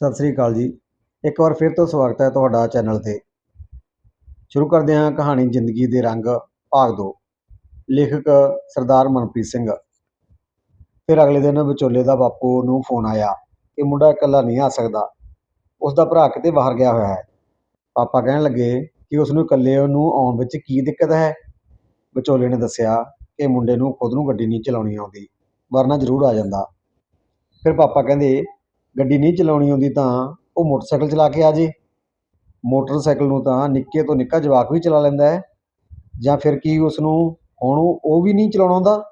ਸਤਿ ਸ੍ਰੀ ਅਕਾਲ ਜੀ। ਇੱਕ ਵਾਰ ਫਿਰ ਤੋਂ ਸਵਾਗਤ ਹੈ ਤੁਹਾਡਾ ਚੈਨਲ ਤੇ। ਸ਼ੁਰੂ ਕਰਦੇ ਹਾਂ ਕਹਾਣੀ ਜ਼ਿੰਦਗੀ ਦੇ ਰੰਗ, ਭਾਗ 2 ਲੇਖਕ ਸਰਦਾਰ ਮਨਪ੍ਰੀਤ ਸਿੰਘ। ਫਿਰ ਅਗਲੇ ਦਿਨ ਵਿਚੋਲੇ ਦਾ ਬਾਪੂ ਨੂੰ ਫੋਨ ਆਇਆ ਕਿ ਮੁੰਡਾ ਇਕੱਲਾ ਨਹੀਂ ਆ ਸਕਦਾ। ਉਸ ਦਾ ਭਰਾ ਕਿਤੇ ਬਾਹਰ ਗਿਆ ਹੋਇਆ ਹੈ। ਪਾਪਾ ਕਹਿਣ ਲੱਗੇ ਕਿ ਉਸ ਨੂੰ ਇਕੱਲੇ ਨੂੰ ਆਉਣ ਵਿੱਚ ਕੀ ਦਿੱਕਤ ਹੈ? ਵਿਚੋਲੇ ਨੇ ਦੱਸਿਆ ਕਿ ਮੁੰਡੇ ਨੂੰ ਖੁਦ ਨੂੰ ਗੱਡੀ ਨਹੀਂ ਚਲਾਉਣੀ ਆਉਂਦੀ, ਵਰਨਾ ਜ਼ਰੂਰ ਆ ਜਾਂਦਾ। ਫਿਰ ਪਾਪਾ ਕਹਿੰਦੇ ਗੱਡੀ ਨਹੀਂ ਚਲਾਉਣੀ ਆਉਂਦੀ ਤਾਂ ਉਹ ਮੋਟਰਸਾਈਕਲ ਚਲਾ ਕੇ ਆ ਜੇ। ਮੋਟਰਸਾਈਕਲ ਨੂੰ ਤਾਂ ਨਿੱਕੇ ਤੋਂ ਨਿੱਕਾ ਜਵਾਕ ਵੀ ਚਲਾ ਲੈਂਦਾ ਹੈ। ਜਾਂ ਫਿਰ ਕੀ ਉਸ ਨੂੰ ਹੁਣ ਉਹ ਵੀ ਨਹੀਂ ਚਲਾਉਣਾ ਆਉਂਦਾ?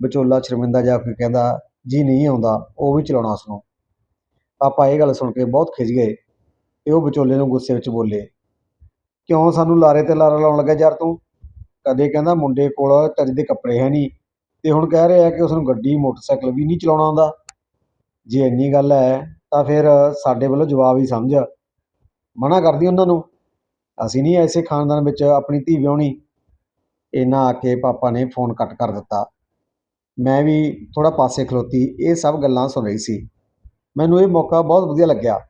ਵਿਚੋਲਾ ਸ਼ਰਮਿੰਦਾ ਜਾ ਕੇ ਕਹਿੰਦਾ, ਜੀ ਨਹੀਂ ਆਉਂਦਾ, ਉਹ ਵੀ ਚਲਾਉਣਾ ਉਸ ਨੂੰ ਪਾਪਾ ਇਹ ਗੱਲ ਸੁਣ ਕੇ ਬਹੁਤ ਖਿਝ ਗਏ ਤੇ ਉਹ ਵਿਚੋਲੇ ਨੂੰ ਗੁੱਸੇ ਵਿੱਚ ਬੋਲੇ, ਕਿਉਂ ਸਾਨੂੰ ਲਾਰੇ ਤੇ ਲਾਰਾ ਲਾਉਣ ਲੱਗਾ ਯਾਰ ਤੂੰ? ਕਦੇ ਕਹਿੰਦਾ, ਮੁੰਡੇ ਕੋਲ ਚੱਜ ਦੇ ਕੱਪੜੇ ਹੈ ਨਹੀਂ। ਤੇ ਹੁਣ ਕਹਿ ਰਿਹਾ ਕਿ ਉਸ ਨੂੰ ਗੱਡੀ, ਮੋਟਰਸਾਈਕਲ ਵੀ ਨਹੀਂ ਚਲਾਉਣਾ ਆਉਂਦਾ। ਜੇ ਇੰਨੀ ਗੱਲ ਹੈ, ਤਾਂ ਫਿਰ ਸਾਡੇ ਵੱਲੋਂ ਜਵਾਬ ਹੀ ਸਮਝ। ਮਨਾ ਕਰਦੀ ਉਹਨਾਂ ਨੂੰ। ਅਸੀਂ ਨਹੀਂ ਐਸੇ ਖਾਨਦਾਨ ਵਿੱਚ ਆਪਣੀ ਧੀ ਵਿਆਹੁਣੀ। ਇਹਨਾਂ ਆ ਕੇ ਪਾਪਾ ਨੇ ਫੋਨ ਕੱਟ ਕਰ ਦਿੱਤਾ। ਮੈਂ ਵੀ ਥੋੜ੍ਹਾ ਪਾਸੇ ਖਲੋਤੀ। ਇਹ ਸਭ ਗੱਲਾਂ ਸੁਣ ਰਹੀ ਸੀ। ਮੈਨੂੰ ਇਹ ਮੌਕਾ ਬਹੁਤ ਵਧੀਆ ਲੱਗਿਆ।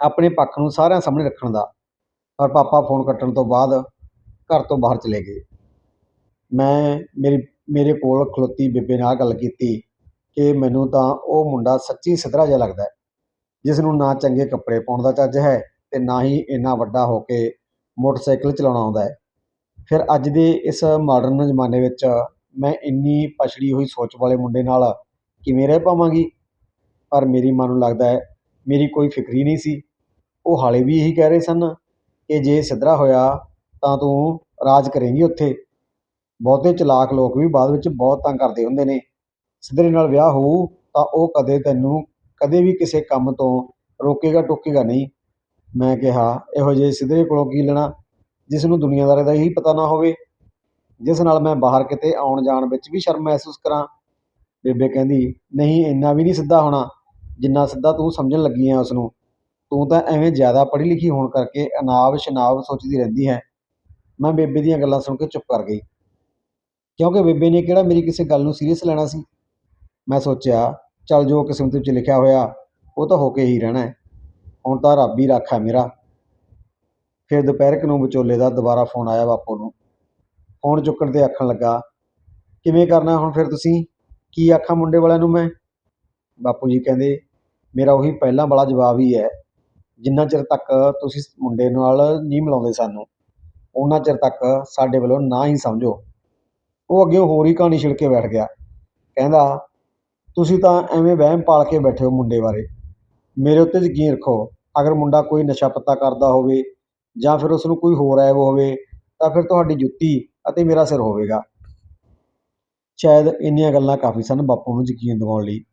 ਆਪਣੇ ਪੱਖ ਨੂੰ ਸਾਰਿਆਂ ਸਾਹਮਣੇ ਰੱਖਣ ਦਾ। ਪਰ ਪਾਪਾ ਫੋਨ ਕੱਟਣ ਤੋਂ ਬਾਅਦ ਘਰ ਤੋਂ ਬਾਹਰ ਚਲੇ ਗਏ। ਮੈਂ ਮੇਰੀ, ਮੇਰੇ ਕੋਲ ਖਲੋਤੀ ਬੇਬੇ ਨਾਲ ਗੱਲ ਕੀਤੀ। ਕਿ ਮੈਨੂੰ ਤਾਂ ਉਹ ਮੁੰਡਾ ਸੱਚੀ ਸਿੱਧਰਾ ਜਿਹਾ ਲੱਗਦਾ ਜਿਸ ਨੂੰ ਨਾ ਚੰਗੇ ਕੱਪੜੇ ਪਾਉਣ ਦਾ ਚੱਜ ਹੈ ਅਤੇ ਨਾ ਹੀ ਇੰਨਾ ਵੱਡਾ ਹੋ ਕੇ ਮੋਟਰਸਾਈਕਲ ਚਲਾਉਣਾ ਆਉਂਦਾ ਹੈ। ਫਿਰ ਅੱਜ ਦੇ ਇਸ ਮਾਡਰਨ ਜ਼ਮਾਨੇ ਵਿੱਚ ਮੈਂ ਇੰਨੀ ਪਛੜੀ ਹੋਈ ਸੋਚ ਵਾਲੇ ਮੁੰਡੇ ਨਾਲ ਕਿਵੇਂ ਰਹਿ ਪਾਵਾਂਗੀ? ਪਰ ਮੇਰੀ ਮਾਂ ਨੂੰ ਲੱਗਦਾ ਹੈ, ਮੇਰੀ ਕੋਈ ਫਿਕਰ ਹੀ ਨਹੀਂ ਸੀ। ਉਹ ਹਾਲੇ ਵੀ ਇਹੀ ਕਹਿ ਰਹੇ ਸਨ ਕਿ ਜੇ ਸਿੱਧਰਾ ਹੋਇਆ ਤਾਂ ਤੂੰ ਰਾਜ ਕਰੇਂਗੀ ਉੱਥੇ। ਬਹੁਤੇ ਚਲਾਕ ਲੋਕ ਵੀ ਬਾਅਦ ਵਿੱਚ ਬਹੁਤ ਤੰਗ ਕਰਦੇ ਹੁੰਦੇ ਨੇ। ਸਿਧਰੇ ਨਾਲ ਵਿਆਹ ਹੋਊ, ਤਾਂ ਉਹ ਕਦੇ ਤੈਨੂੰ ਕਦੇ ਵੀ ਕਿਸੇ ਕੰਮ ਤੋਂ ਰੋਕੇਗਾ, ਟੋਕੇਗਾ ਨਹੀਂ। ਮੈਂ ਕਿਹਾ, ਇਹੋ ਜਿਹੇ ਸਿੱਧਰੇ ਕੋਲੋਂ ਕੀ ਲੈਣਾ? ਜਿਸ ਨੂੰ ਦੁਨੀਆਦਾਰੀ ਦਾ ਹੀ ਪਤਾ ਨਾ ਹੋਵੇ। ਜਿਸ ਨਾਲ ਮੈਂ ਬਾਹਰ ਕਿਤੇ ਆਉਣ ਜਾਣ ਵਿੱਚ ਵੀ ਸ਼ਰਮ ਮਹਿਸੂਸ ਕਰਾਂ। ਬੇਬੇ ਕਹਿੰਦੀ, ਨਹੀਂ, ਇੰਨਾ ਵੀ ਨਹੀਂ ਸਿੱਧਾ ਹੋਣਾ। ਜਿੰਨਾ ਸਿੱਧਾ ਤੂੰ ਸਮਝਣ ਲੱਗੀ ਆ ਉਸ ਨੂੰ ਤੂੰ ਤਾਂ ਐਵੇਂ ਜ਼ਿਆਦਾ ਪੜ੍ਹੀ ਲਿਖੀ ਹੋਣ ਕਰਕੇ ਅਨਾਬ ਸ਼ਨਾਬ ਸੋਚਦੀ ਰਹਿੰਦੀ ਹੈ। ਮੈਂ ਬੇਬੇ ਦੀਆਂ ਗੱਲਾਂ ਸੁਣ ਕੇ ਚੁੱਪ ਕਰ ਗਈ। ਕਿਉਂਕਿ ਬੇਬੇ ਨੇ ਕਿਹੜਾ ਮੇਰੀ ਕਿਸੇ ਗੱਲ ਨੂੰ ਸੀਰੀਅਸ ਲੈਣਾ ਸੀ? ਮੈਂ ਸੋਚਿਆ, ਚੱਲ ਜੋ ਕਿਸਮਤ ਵਿੱਚ ਲਿਖਿਆ ਹੋਇਆ, ਉਹ ਤਾਂ ਹੋ ਕੇ ਹੀ ਰਹਿਣਾ ਹੁਣ ਤਾਂ ਰੱਬ ਹੀ ਰਾਖਾ ਮੇਰਾ। ਫਿਰ ਦੁਪਹਿਰ ਨੂੰ ਵਿਚੋਲੇ ਦਾ ਦੁਬਾਰਾ ਫੋਨ ਆਇਆ ਬਾਪੂ ਨੂੰ। ਫੋਨ ਚੁੱਕਣ ਤੇ ਆਖਣ ਲੱਗਾ, ਕਿਵੇਂ ਕਰਨਾ ਹੁਣ ਫਿਰ ਤੁਸੀਂ? ਕੀ ਆਖਾਂ ਮੁੰਡੇ ਵਾਲਿਆਂ ਨੂੰ ਮੈਂ? ਬਾਪੂ ਜੀ ਕਹਿੰਦੇ, ਮੇਰਾ ਉਹੀ ਪਹਿਲਾਂ ਵਾਲਾ ਜਵਾਬ ਹੀ ਹੈ, ਜਿੰਨਾ ਚਿਰ ਤੱਕ ਤੁਸੀਂ ਮੁੰਡੇ ਨਾਲ ਨਹੀਂ ਮਿਲਾਉਂਦੇ ਸਾਨੂੰ ਉਹਨਾਂ ਚਿਰ ਤੱਕ ਸਾਡੇ ਵੱਲੋਂ ਨਾ ਹੀ ਸਮਝੋ। ਉਹ ਅੱਗੇ ਹੋਰ ਹੀ ਕਹਾਣੀ ਛਿੜ ਕੇ ਬੈਠ ਗਿਆ। ਕਹਿੰਦਾ ਤੁਸੀਂ ਤਾਂ ਐਵੇਂ ਵਹਿਮ ਪਾਲ ਕੇ ਬੈਠੇ ਹੋ ਮੁੰਡੇ ਬਾਰੇ। ਮੇਰੇ ਉੱਤੇ ਯਕੀਨ ਰੱਖੋ, ਅਗਰ ਮੁੰਡਾ ਕੋਈ ਨਸ਼ਾ ਪੱਤਾ ਕਰਦਾ ਹੋਵੇ ਜਾਂ ਫਿਰ ਉਸਨੂੰ ਕੋਈ ਹੋਰ ਐਬ ਹੋਵੇ, ਤਾਂ ਫਿਰ ਤੁਹਾਡੀ ਜੁੱਤੀ ਅਤੇ ਮੇਰਾ ਸਿਰ ਹੋਵੇਗਾ। ਸ਼ਾਇਦ ਇੰਨੀਆਂ ਗੱਲਾਂ ਕਾਫੀ ਸਨ ਬਾਪੂ ਨੂੰ ਯਕੀਨ ਦਿਵਾਉਣ ਲਈ।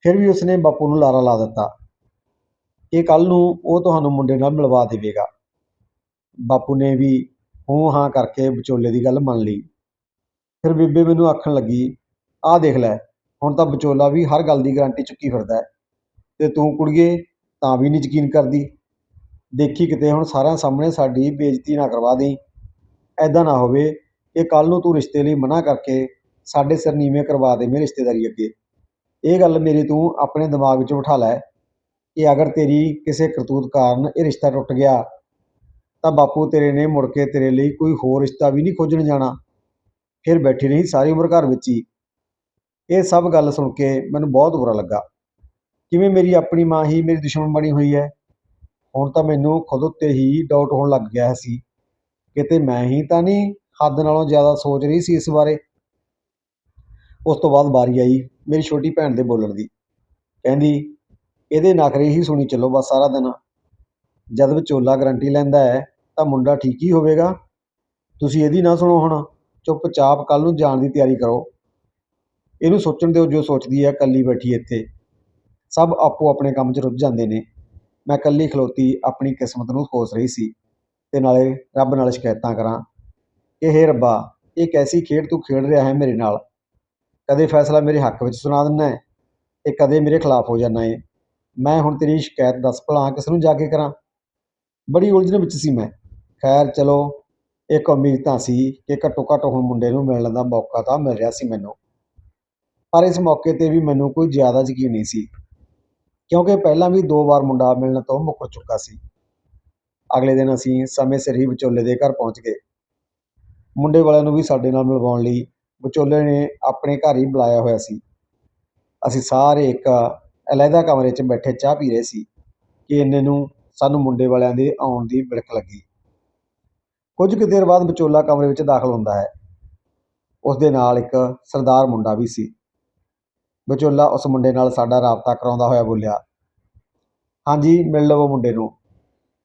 ਫਿਰ ਵੀ ਉਸਨੇ ਬਾਪੂ ਨੂੰ ਲਾਰਾ ਲਾ ਦਿੱਤਾ। ਇਹ ਕੱਲ ਨੂੰ ਉਹ ਤੁਹਾਨੂੰ ਮੁੰਡੇ ਨਾਲ ਮਿਲਵਾ ਦੇਵੇਗਾ। ਬਾਪੂ ਨੇ ਵੀ ਹੂੰ ਹਾਂ ਕਰਕੇ ਵਿਚੋਲੇ ਦੀ ਗੱਲ ਮੰਨ ਲਈ। ਫਿਰ ਬੀਬੇ ਮੈਨੂੰ ਆਖਣ ਲੱਗੀ, ਆਹ ਦੇਖ ਲੈ ਹੁਣ ਤਾਂ ਵਿਚੋਲਾ ਵੀ ਹਰ ਗੱਲ ਦੀ ਗਰੰਟੀ ਚੁੱਕੀ ਫਿਰਦਾ ਅਤੇ ਤੂੰ ਕੁੜੀਏ, ਤਾਂ ਵੀ ਨਹੀਂ ਯਕੀਨ ਕਰਦੀ। ਦੇਖੀ ਕਿਤੇ ਹੁਣ ਸਾਰਿਆਂ ਸਾਹਮਣੇ ਸਾਡੀ ਬੇਇੱਜ਼ਤੀ ਨਾ ਕਰਵਾ ਦੇਈਂ। ਇੱਦਾਂ ਨਾ ਹੋਵੇ ਕਿ ਕੱਲ੍ਹ ਨੂੰ ਤੂੰ ਰਿਸ਼ਤੇ ਲਈ ਮਨਾ ਕਰਕੇ ਸਾਡੇ ਸਿਰ ਨੀਵੇਂ ਕਰਵਾ ਦੇਵੇਂ ਰਿਸ਼ਤੇਦਾਰੀ ਅੱਗੇ। ਇਹ ਗੱਲ ਮੇਰੀ ਤੂੰ ਆਪਣੇ ਦਿਮਾਗ ਵਿੱਚ ਬਿਠਾ ਲੈ ਕਿ ਅਗਰ ਤੇਰੀ ਕਿਸੇ ਕਰਤੂਤ ਕਾਰਨ ਇਹ ਰਿਸ਼ਤਾ ਟੁੱਟ ਗਿਆ, ਤਾਂ ਬਾਪੂ ਤੇਰੇ ਨੇ ਮੁੜ ਕੇ ਤੇਰੇ ਲਈ ਕੋਈ ਹੋਰ ਰਿਸ਼ਤਾ ਵੀ ਨਹੀਂ ਖੋਜਣ ਜਾਣਾ। ਫਿਰ ਬੈਠੀ ਰਹੀ ਸਾਰੀ ਉਮਰ ਘਰ ਵਿੱਚ ਹੀ। ਇਹ ਸਭ ਗੱਲ ਸੁਣ ਕੇ ਮੈਨੂੰ ਬਹੁਤ ਬੁਰਾ ਲੱਗਾ। ਕਿਵੇਂ ਮੇਰੀ ਆਪਣੀ ਮਾਂ ਹੀ ਮੇਰੀ ਦੁਸ਼ਮਣ ਬਣੀ ਹੋਈ ਹੈ? ਹੁਣ ਤਾਂ ਮੈਨੂੰ ਖੁਦ ਉੱਤੇ ਹੀ ਡਾਊਟ ਹੋਣ ਲੱਗ ਗਿਆ ਸੀ। ਕਿਤੇ ਮੈਂ ਹੀ ਤਾਂ ਨਹੀਂ ਹੱਦ ਨਾਲੋਂ ਜ਼ਿਆਦਾ ਸੋਚ ਰਹੀ ਸੀ ਇਸ ਬਾਰੇ। ਉਸ ਤੋਂ ਬਾਅਦ ਵਾਰੀ ਆਈ ਮੇਰੀ ਛੋਟੀ ਭੈਣ ਦੇ ਬੋਲਣ ਦੀ। ਕਹਿੰਦੀ, ਇਹਦੇ ਨਖਰੇ ਹੀ ਸੁਣੀ ਚੱਲੋ ਬਸ ਸਾਰਾ ਦਿਨ। ਜਦ ਵਿਚੋਲਾ ਗਰੰਟੀ ਲੈਂਦਾ ਹੈ ਤਾਂ ਮੁੰਡਾ ਠੀਕ ਹੀ ਹੋਵੇਗਾ। ਤੁਸੀਂ ਇਹਦੀ ਨਾ ਸੁਣੋ ਹੁਣ। ਚੁੱਪਚਾਪ ਕੱਲ ਨੂੰ ਜਾਣ ਦੀ ਤਿਆਰੀ ਕਰੋ। ਇਹਨੂੰ ਸੋਚਣ ਦਿਓ, ਜੋ ਸੋਚਦੀ ਹੈ ਕੱਲੀ ਬੈਠੀ ਇੱਥੇ। ਸਭ ਆਪੋ ਆਪਣੇ ਕੰਮ 'ਚ ਰੁੱਝ ਜਾਂਦੇ ਨੇ। ਮੈਂ ਕੱਲੀ ਖਲੋਤੀ ਆਪਣੀ ਕਿਸਮਤ ਨੂੰ ਕੋਸ ਰਹੀ ਸੀ ਤੇ ਨਾਲੇ ਰੱਬ ਨਾਲ ਸ਼ਿਕਾਇਤਾਂ ਕਰਾਂ। ਕਿ ਹੇ ਰੱਬਾ, ਇਹ ਕੈਸੀ ਖੇਡ ਤੂੰ ਖੇਡ ਰਿਹਾ ਹੈ ਮੇਰੇ ਨਾਲ? ਕਦੇ ਫੈਸਲਾ ਮੇਰੇ ਹੱਕ ਵਿੱਚ ਸੁਣਾ ਦਿੰਦਾ ਹੈ? ਤੇ ਕਦੇ ਮੇਰੇ ਖਿਲਾਫ ਹੋ ਜਾਂਦਾ ਹੈ ਮੈਂ ਹੁਣ ਤੇਰੀ ਸ਼ਿਕਾਇਤ ਦੱਸ ਭਲਾ ਕਿਸ ਨੂੰ ਜਾ ਕੇ ਕਰਾਂ? ਬੜੀ ਉਲਝਣ ਵਿੱਚ ਸੀ ਮੈਂ। ਖੈਰ, ਚਲੋ, ਇੱਕ ਉਮੀਦ ਤਾਂ ਸੀ ਕਿ ਘੱਟੋ ਘੱਟ ਹੁਣ ਮੁੰਡੇ ਨੂੰ ਮਿਲਣ ਦਾ ਮੌਕਾ ਤਾਂ ਮਿਲ ਰਿਹਾ ਸੀ ਮੈਨੂੰ। ਪਰ ਇਸ ਮੌਕੇ ਤੇ ਵੀ ਮੈਨੂੰ ਕੋਈ ਜ਼ਿਆਦਾ ਯਕੀਨ ਨਹੀਂ ਸੀ, ਕਿਉਂਕਿ ਪਹਿਲਾਂ ਵੀ ਦੋ ਵਾਰ ਮੁੰਡਾ ਮਿਲਣ ਤੋਂ ਮੁੱਕਰ ਚੁੱਕਾ ਸੀ। ਅਗਲੇ ਦਿਨ ਅਸੀਂ ਸਮੇਂ ਸਿਰ ਹੀ ਵਿਚੋਲੇ ਦੇ ਘਰ ਪਹੁੰਚ ਗਏ। ਮੁੰਡੇ ਵਾਲਿਆਂ ਨੂੰ ਵੀ ਸਾਡੇ ਨਾਲ ਮਿਲਵਾਉਣ ਲਈ ਵਿਚੋਲੇ ਨੇ ਆਪਣੇ ਘਰ ਹੀ ਬੁਲਾਇਆ ਹੋਇਆ ਸੀ। ਅਸੀਂ ਸਾਰੇ ਇੱਕ ਅਲੱਗਾ ਕਮਰੇ 'ਚ ਬੈਠੇ ਚਾਹ ਪੀ ਰਹੇ ਸੀ ਕਿ ਇੰਨੇ ਨੂੰ ਸਾਨੂੰ ਮੁੰਡੇ ਵਾਲਿਆਂ ਦੇ ਆਉਣ ਦੀ ਬਿਲਕ ਲੱਗੀ। ਕੁਝ ਕੁ ਦੇਰ ਬਾਅਦ ਵਿਚੋਲਾ ਕਮਰੇ ਵਿੱਚ ਦਾਖਲ ਹੁੰਦਾ ਹੈ। ਉਸ ਦੇ ਨਾਲ ਇੱਕ ਸਰਦਾਰ ਮੁੰਡਾ ਵੀ ਸੀ। ਵਿਚੋਲਾ ਉਸ ਮੁੰਡੇ ਨਾਲ ਸਾਡਾ ਰਾਬਤਾ ਕਰਾਉਂਦਾ ਹੋਇਆ ਬੋਲਿਆ। ਹਾਂਜੀ, ਮਿਲ ਲਵੋ ਮੁੰਡੇ ਨੂੰ।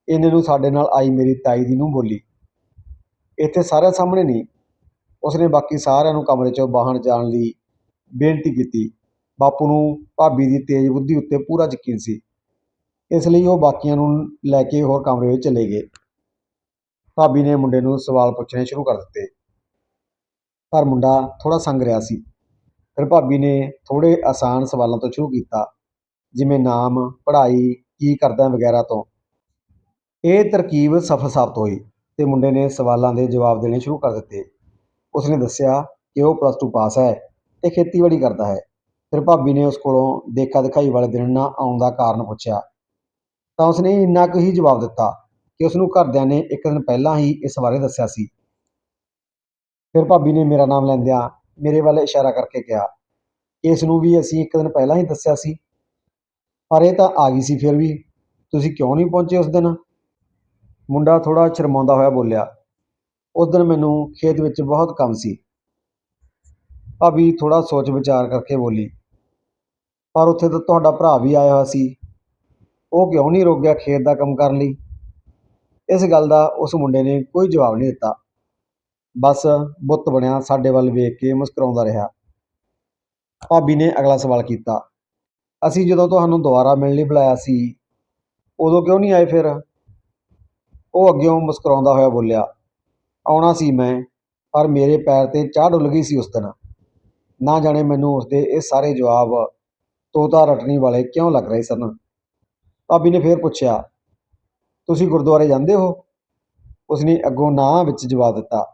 ਇਹਨੇ ਨੂੰ ਸਾਡੇ ਨਾਲ ਆਈ ਮੇਰੀ ਤਾਈ ਦੀ ਨੂੰ ਬੋਲੀ। ਇੱਥੇ ਸਾਰਿਆਂ ਸਾਹਮਣੇ ਨਹੀਂ, ਉਸਨੇ ਬਾਕੀ ਸਾਰਿਆਂ ਨੂੰ ਕਮਰੇ 'ਚੋਂ ਬਾਹਰ ਜਾਣ ਲਈ ਬੇਨਤੀ ਕੀਤੀ। ਬਾਪੂ ਨੂੰ ਭਾਬੀ ਦੀ ਤੇਜ਼ ਬੁੱਧੀ ਉੱਤੇ ਪੂਰਾ ਯਕੀਨ ਸੀ। ਇਸ ਲਈ ਉਹ ਬਾਕੀਆਂ ਨੂੰ ਲੈ ਕੇ ਹੋਰ ਕਮਰੇ ਵਿੱਚ ਚਲੇ ਗਏ। ਭਾਬੀ ਨੇ ਮੁੰਡੇ ਨੂੰ ਸਵਾਲ ਪੁੱਛਣੇ ਸ਼ੁਰੂ ਕਰ ਦਿੱਤੇ। ਪਰ ਮੁੰਡਾ ਥੋੜਾ ਸੰਗ ਰਿਹਾ ਸੀ। ਫਿਰ ਭਾਬੀ ਨੇ ਥੋੜ੍ਹੇ ਆਸਾਨ ਸਵਾਲਾਂ ਤੋਂ ਸ਼ੁਰੂ ਕੀਤਾ, ਜਿਵੇਂ ਨਾਮ, ਪੜ੍ਹਾਈ, ਕੀ ਕਰਦਾ ਵਗੈਰਾ ਤੋਂ। ਇਹ ਤਰਕੀਬ ਸਫਲ ਸਾਬਤ ਹੋਈ ਤੇ ਮੁੰਡੇ ਨੇ ਸਵਾਲਾਂ ਦੇ ਜਵਾਬ ਦੇਣੇ ਸ਼ੁਰੂ ਕਰ ਦਿੱਤੇ। ਉਸਨੇ ਦੱਸਿਆ ਕਿ ਉਹ ਪਲੱਸ ਟੂ ਪਾਸ ਹੈ ਅਤੇ ਖੇਤੀਬਾੜੀ ਕਰਦਾ ਹੈ। ਫਿਰ ਭਾਬੀ ਨੇ ਉਸ ਕੋਲੋਂ ਦੇਖਾ ਦਿਖਾਈ ਵਾਲੇ ਦਿਨ ਨਾ ਆਉਣ ਦਾ ਕਾਰਨ ਪੁੱਛਿਆ। ਤਾਂ ਉਸਨੇ ਇੰਨਾ ਕੁ ਹੀ ਜਵਾਬ ਦਿੱਤਾ ਕਿ ਉਸ ਨੂੰ ਘਰਦਿਆਂ ਨੇ ਇੱਕ ਦਿਨ ਪਹਿਲਾਂ ਹੀ ਇਸ ਬਾਰੇ ਦੱਸਿਆ ਸੀ। ਫਿਰ ਭਾਬੀ ਨੇ ਮੇਰਾ ਨਾਮ ਲੈਂਦਿਆਂ ਮੇਰੇ ਵੱਲ ਇਸ਼ਾਰਾ ਕਰਕੇ ਕਿਹਾ ਇਸ ਨੂੰ ਵੀ ਅਸੀਂ ਇੱਕ ਦਿਨ ਪਹਿਲਾਂ ਹੀ ਦੱਸਿਆ ਸੀ, ਪਰ ਇਹ ਤਾਂ ਆ ਗਈ ਸੀ ਫਿਰ ਵੀ। ਤੁਸੀਂ ਕਿਉਂ ਨਹੀਂ ਪਹੁੰਚੇ ਉਸ ਦਿਨ? ਮੁੰਡਾ ਥੋੜਾ ਸ਼ਰਮਾਉਂਦਾ ਹੋਇਆ ਬੋਲਿਆ, ਉਸ ਦਿਨ ਮੈਨੂੰ ਖੇਤ ਵਿੱਚ ਬਹੁਤ ਕੰਮ ਸੀ। ਭਾਬੀ ਥੋੜਾ ਸੋਚ ਵਿਚਾਰ ਕਰਕੇ ਬੋਲੀ, ਪਰ ਉੱਥੇ ਤਾਂ ਤੁਹਾਡਾ ਭਰਾ ਵੀ ਆਇਆ ਹੋਇਆ ਸੀ। ਉਹ ਕਿਉਂ ਨਹੀਂ ਰੁਕ ਗਿਆ ਖੇਤ ਦਾ ਕੰਮ ਕਰਨ ਲਈ? ਇਸ ਗੱਲ ਦਾ ਉਸ ਮੁੰਡੇ ਨੇ ਕੋਈ ਜਵਾਬ ਨਹੀਂ ਦਿੱਤਾ। ਬਸ ਬੁੱਤ ਬਣਿਆ ਸਾਡੇ ਵੱਲ ਵੇਖ ਕੇ ਮੁਸਕਰਾਉਂਦਾ ਰਿਹਾ। ਭਾਬੀ ਨੇ ਅਗਲਾ ਸਵਾਲ ਕੀਤਾ, ਅਸੀਂ ਜਦੋਂ ਤੁਹਾਨੂੰ ਦੁਬਾਰਾ ਮਿਲਣ ਲਈ ਬੁਲਾਇਆ ਸੀ, ਉਦੋਂ ਕਿਉਂ ਨਹੀਂ ਆਏ ਫਿਰ? ਉਹ ਅੱਗਿਓਂ ਮੁਸਕਰਾਉਂਦਾ ਹੋਇਆ ਬੋਲਿਆ, ਆਉਣਾ ਸੀ ਮੈਂ, ਪਰ ਮੇਰੇ ਪੈਰ ਤੇ ਚਾਹ ਡੁੱਲ ਗਈ ਸੀ ਉਸ ਦਿਨ। ਨਾ ਜਾਣੇ ਮੈਨੂੰ ਉਸਦੇ ਇਹ ਸਾਰੇ ਜਵਾਬ ਤੋਤਾ ਰਟਣੀ ਵਾਲੇ ਕਿਉਂ ਲੱਗ ਰਹੇ ਸਨ? ਭਾਬੀ ਨੇ ਫੇਰ ਪੁੱਛਿਆ, ਤੁਸੀਂ ਗੁਰਦੁਆਰੇ ਜਾਂਦੇ ਹੋ? ਉਸਨੇ ਅੱਗੋਂ ਨਾ ਵਿੱਚ ਜਵਾਬ ਦਿੱਤਾ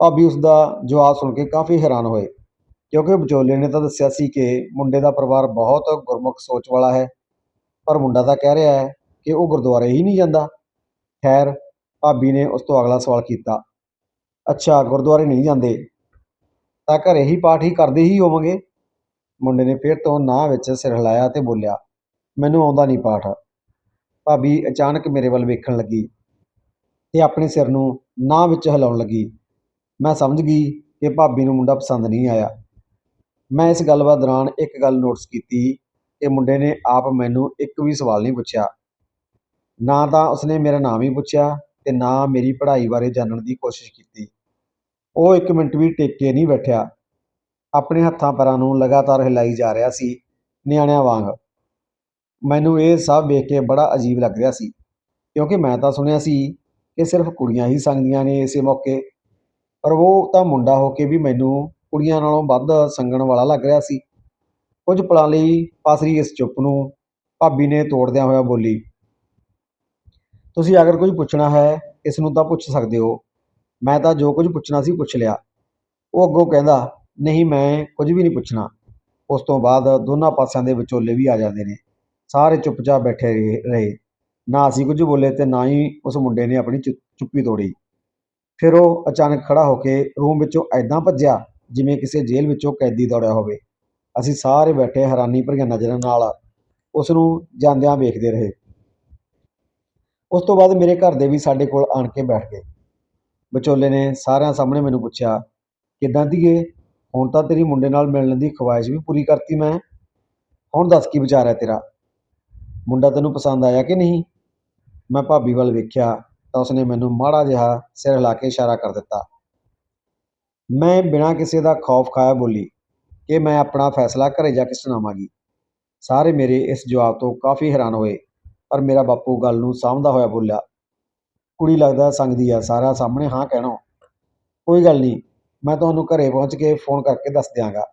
ਭਾਬੀ ਉਸ ਦਾ ਜਵਾਬ ਸੁਣ ਕੇ ਕਾਫੀ ਹੈਰਾਨ ਹੋਏ, ਕਿਉਂਕਿ ਵਿਚੋਲੇ ਨੇ ਤਾਂ ਦੱਸਿਆ ਸੀ ਕਿ ਮੁੰਡੇ ਦਾ ਪਰਿਵਾਰ ਬਹੁਤ ਗੁਰਮੁਖ ਸੋਚ ਵਾਲਾ ਹੈ, ਪਰ ਮੁੰਡਾ ਤਾਂ ਕਹਿ ਰਿਹਾ ਹੈ ਕਿ ਉਹ ਗੁਰਦੁਆਰੇ ਹੀ ਨਹੀਂ ਜਾਂਦਾ। ਖੈਰ, ਭਾਬੀ ਨੇ ਉਸ ਤੋਂ ਅਗਲਾ ਸਵਾਲ ਕੀਤਾ, ਅੱਛਾ, ਗੁਰਦੁਆਰੇ ਨਹੀਂ ਜਾਂਦੇ? ਤਾਂ ਘਰੇ ਹੀ ਪਾਠ ਹੀ ਕਰਦੇ ਹੀ ਹੋਵਾਂਗੇ? ਮੁੰਡੇ ਨੇ ਫਿਰ ਤੋਂ ਨਾ ਵਿੱਚ ਸਿਰ ਹਿਲਾਇਆ ਤੇ ਬੋਲਿਆ, ਮੈਨੂੰ ਆਉਂਦਾ ਨਹੀਂ ਪਾਠ। ਭਾਬੀ ਅਚਾਨਕ ਮੇਰੇ ਵੱਲ ਵੇਖਣ ਲੱਗੀ ਤੇ ਆਪਣੇ ਸਿਰ ਨੂੰ ਨਾ ਵਿੱਚ ਹਿਲਾਉਣ ਲੱਗੀ। ਮੈਂ ਸਮਝ ਗਈ ਕਿ ਭਾਬੀ ਨੂੰ ਮੁੰਡਾ ਪਸੰਦ ਨਹੀਂ ਆਇਆ। ਮੈਂ ਇਸ ਗੱਲਬਾਤ ਦੌਰਾਨ ਇੱਕ ਗੱਲ ਨੋਟਿਸ ਕੀਤੀ ਕਿ ਮੁੰਡੇ ਨੇ ਆਪ ਮੈਨੂੰ ਇੱਕ ਵੀ ਸਵਾਲ ਨਹੀਂ ਪੁੱਛਿਆ। ਨਾ ਤਾਂ ਉਸਨੇ ਮੇਰਾ ਨਾਮ ਹੀ ਪੁੱਛਿਆ ਤੇ ਨਾ ਮੇਰੀ ਪੜ੍ਹਾਈ ਬਾਰੇ ਜਾਣਨ ਦੀ ਕੋਸ਼ਿਸ਼ ਕੀਤੀ। ਉਹ ਇੱਕ ਮਿੰਟ ਵੀ ਟੇਕੇ ਨਹੀਂ ਬੈਠਿਆ। ਆਪਣੇ ਹੱਥਾਂ ਪੈਰਾਂ ਨੂੰ ਲਗਾਤਾਰ ਹਿਲਾਈ ਜਾ ਰਿਹਾ ਸੀ ਨਿਆਣਿਆਂ ਵਾਂਗ। ਮੈਨੂੰ ਇਹ ਸਭ ਵੇਖ ਕੇ ਬੜਾ ਅਜੀਬ ਲੱਗ ਰਿਹਾ ਸੀ, ਕਿਉਂਕਿ ਮੈਂ ਤਾਂ ਸੁਣਿਆ ਸੀ ਕਿ ਸਿਰਫ ਕੁੜੀਆਂ ਹੀ ਸੰਗਦੀਆਂ ਨੇ ਇਸੇ ਮੌਕੇ ਪਰ ਉਹ ਤਾਂ ਮੁੰਡਾ ਹੋ ਕੇ ਵੀ ਮੈਨੂੰ ਕੁੜੀਆਂ ਨਾਲੋਂ ਵੱਧ ਸੰਗਣ ਵਾਲਾ ਲੱਗ ਰਿਹਾ ਸੀ। ਕੁਝ ਪਲਾਂ ਲਈ ਪਾਸਰੀ ਇਸ ਚੁੱਪ ਨੂੰ ਭਾਬੀ ਨੇ ਤੋੜਦਿਆਂ ਹੋਇਆ ਬੋਲੀ, ਤੁਸੀਂ ਅਗਰ ਕੁਝ ਪੁੱਛਣਾ ਹੈ, ਇਸ ਨੂੰ ਤਾਂ ਪੁੱਛ ਸਕਦੇ ਹੋ। ਮੈਂ ਤਾਂ ਜੋ ਕੁਝ ਪੁੱਛਣਾ ਸੀ ਪੁੱਛ ਲਿਆ। ਉਹ ਅੱਗੋਂ ਕਹਿੰਦਾ, ਨਹੀਂ, ਮੈਂ ਕੁਝ ਵੀ ਨਹੀਂ ਪੁੱਛਣਾ। ਉਸ ਤੋਂ ਬਾਅਦ ਦੋਨਾਂ ਪਾਸਿਆਂ ਦੇ ਵਿਚੋਲੇ ਵੀ ਆ ਜਾਂਦੇ ਨੇ। ਸਾਰੇ ਚੁੱਪਚਾਪ ਬੈਠੇ ਰਹੇ। ਰਹੇ ਨਾ ਅਸੀਂ ਕੁਝ ਬੋਲੇ ਤੇ ਨਾ ਹੀ ਉਸ ਮੁੰਡੇ ਨੇ ਆਪਣੀ ਚੁ- ਚੁੱਪੀ ਤੋੜੀ। ਫਿਰ ਉਹ ਅਚਾਨਕ ਖੜ੍ਹਾ ਹੋ ਕੇ ਰੂਮ ਵਿੱਚੋਂ ਐਦਾਂ ਭੱਜਿਆ ਜਿਵੇਂ ਕਿਸੇ ਜੇਲ੍ਹ ਵਿੱਚੋਂ ਕੈਦੀ ਦੌੜਿਆ ਹੋਵੇ। ਅਸੀਂ ਸਾਰੇ ਬੈਠੇ ਹੈਰਾਨੀ ਭਰੀਆਂ ਨਜ਼ਰਾਂ ਨਾਲ ਉਸ ਨੂੰ ਜਾਂਦਿਆਂ ਵੇਖਦੇ ਰਹੇ। ਉਸ ਤੋਂ ਬਾਅਦ ਮੇਰੇ ਘਰ ਦੇ ਵੀ ਸਾਡੇ ਕੋਲ ਆਣ ਕੇ ਬੈਠ ਗਏ। ਵਿਚੋਲੇ ਨੇ ਸਾਰਿਆਂ ਸਾਹਮਣੇ ਮੈਨੂੰ ਪੁੱਛਿਆ, ਕਿੱਦਾਂ ਧੀਏ? ਹੁਣ ਤਾਂ ਤੇਰੀ ਮੁੰਡੇ ਨਾਲ ਮਿਲਣ ਦੀ ਖਵਾਇਸ਼ ਵੀ ਪੂਰੀ ਕਰਤੀ ਮੈਂ। ਹੁਣ ਦੱਸ ਕੀ ਵਿਚਾਰ ਹੈ ਤੇਰਾ? ਮੁੰਡਾ ਤੈਨੂੰ ਪਸੰਦ ਆਇਆ ਕਿ ਨਹੀਂ? ਮੈਂ ਭਾਬੀ ਵੱਲ ਵੇਖਿਆ ਤਾਂ ਉਸਨੇ ਮੈਨੂੰ ਮਾੜਾ ਜਿਹਾ ਸਿਰ ਹਿਲਾ ਕੇ ਇਸ਼ਾਰਾ ਕਰ ਦਿੱਤਾ। ਮੈਂ ਬਿਨਾਂ ਕਿਸੇ ਦਾ ਖੌਫ ਖਾਇਆ ਬੋਲੀ ਕਿ ਮੈਂ ਆਪਣਾ ਫੈਸਲਾ ਘਰੇ ਜਾ ਕੇ ਸੁਣਾਵਾਂਗੀ। ਸਾਰੇ ਮੇਰੇ ਇਸ ਜਵਾਬ ਤੋਂ ਕਾਫੀ ਹੈਰਾਨ ਹੋਏ, ਪਰ ਮੇਰਾ ਬਾਪੂ ਗੱਲ ਨੂੰ ਸਾਂਭਦਾ ਹੋਇਆ ਬੋਲਿਆ, ਕੁੜੀ ਲੱਗਦਾ ਸੰਗਦੀ ਆ, ਸਾਰਾ ਸਾਹਮਣੇ ਹਾਂ ਕਹਿਣਾ। ਕੋਈ ਗੱਲ ਨਹੀਂ, ਮੈਂ ਤੁਹਾਨੂੰ ਘਰੇ ਪਹੁੰਚ ਕੇ ਫੋਨ ਕਰਕੇ ਦੱਸ ਦਿਆਂਗਾ।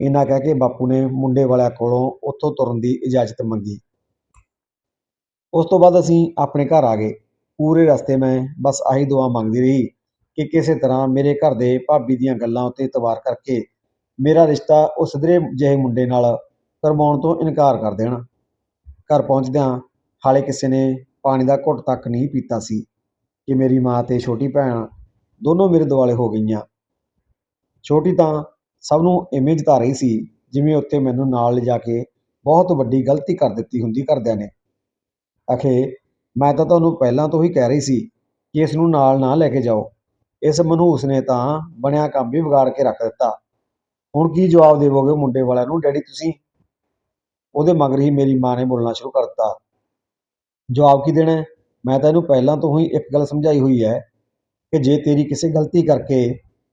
ਇਹਨਾਂ ਕਹਿ ਕੇ ਬਾਪੂ ਨੇ ਮੁੰਡੇ ਵਾਲਿਆਂ ਕੋਲੋਂ ਉੱਥੋਂ ਤੁਰਨ ਦੀ ਇਜਾਜ਼ਤ ਮੰਗੀ। ਉਸ ਤੋਂ ਬਾਅਦ ਅਸੀਂ ਆਪਣੇ ਘਰ ਆ ਗਏ। ਪੂਰੇ ਰਸਤੇ ਮੈਂ ਬਸ ਆਹੀ ਦੁਆ ਮੰਗਦੀ ਰਹੀ ਕਿ ਕਿਸੇ ਤਰ੍ਹਾਂ ਮੇਰੇ ਘਰ ਦੇ ਭਾਬੀ ਦੀਆਂ ਗੱਲਾਂ ਉੱਤੇ ਇਤਬਾਰ ਕਰਕੇ ਮੇਰਾ ਰਿਸ਼ਤਾ ਉਹ ਸਿਧਰੇ ਜਿਹੇ ਮੁੰਡੇ ਨਾਲ ਕਰਵਾਉਣ ਤੋਂ ਇਨਕਾਰ ਕਰ ਦੇਣ। ਘਰ ਪਹੁੰਚਦਿਆਂ ਹਾਲੇ ਕਿਸੇ ਨੇ ਪਾਣੀ ਦਾ ਘੁੱਟ ਤੱਕ ਨਹੀਂ ਪੀਤਾ ਸੀ ਕਿ ਮੇਰੀ ਮਾਂ ਅਤੇ ਛੋਟੀ ਭੈਣ ਦੋਨੋਂ ਮੇਰੇ ਦੁਆਲੇ ਹੋ ਗਈਆਂ। ਛੋਟੀ ਤਾਂ ਸਭ ਨੂੰ ਇਵੇਂ ਜਤਾ ਰਹੀ ਸੀ ਜਿਵੇਂ ਉੱਥੇ ਮੈਨੂੰ ਨਾਲ ਲਿਜਾ ਕੇ ਬਹੁਤ ਵੱਡੀ ਗਲਤੀ ਕਰ ਦਿੱਤੀ ਹੁੰਦੀ ਘਰਦਿਆਂ ਨੇ। ਅਖੇ ਮੈਂ ਤਾਂ ਤੁਹਾਨੂੰ ਪਹਿਲਾਂ ਤੋਂ ਹੀ ਕਹਿ ਰਹੀ ਸੀ ਕਿ ਇਸ ਨੂੰ ਨਾਲ ਨਾ ਲੈ ਕੇ ਜਾਓ। ਇਸ ਮਨਹੂਸ ਨੇ ਤਾਂ ਬਣਿਆ ਕੰਮ ਵੀ ਵਿਗਾੜ ਕੇ ਰੱਖ ਦਿੱਤਾ। ਹੁਣ ਕੀ ਜਵਾਬ ਦੇਵੋਗੇ ਮੁੰਡੇ ਵਾਲਿਆਂ ਨੂੰ? ਡੈਡੀ, ਤੁਸੀਂ ਉਹਦੇ ਮਗਰ ਹੀ ਮੇਰੀ ਮਾਂ ਨੇ ਬੋਲਣਾ ਸ਼ੁਰੂ ਕਰ ਦਿੱਤਾ। ਜਵਾਬ ਕੀ ਦੇਣਾ ਮੈਂ ਤਾਂ ਇਹਨੂੰ ਪਹਿਲਾਂ ਤੋਂ ਹੀ ਇੱਕ ਗੱਲ ਸਮਝਾਈ ਹੋਈ ਹੈ ਕਿ ਜੇ ਤੇਰੀ ਕਿਸੇ ਗਲਤੀ ਕਰਕੇ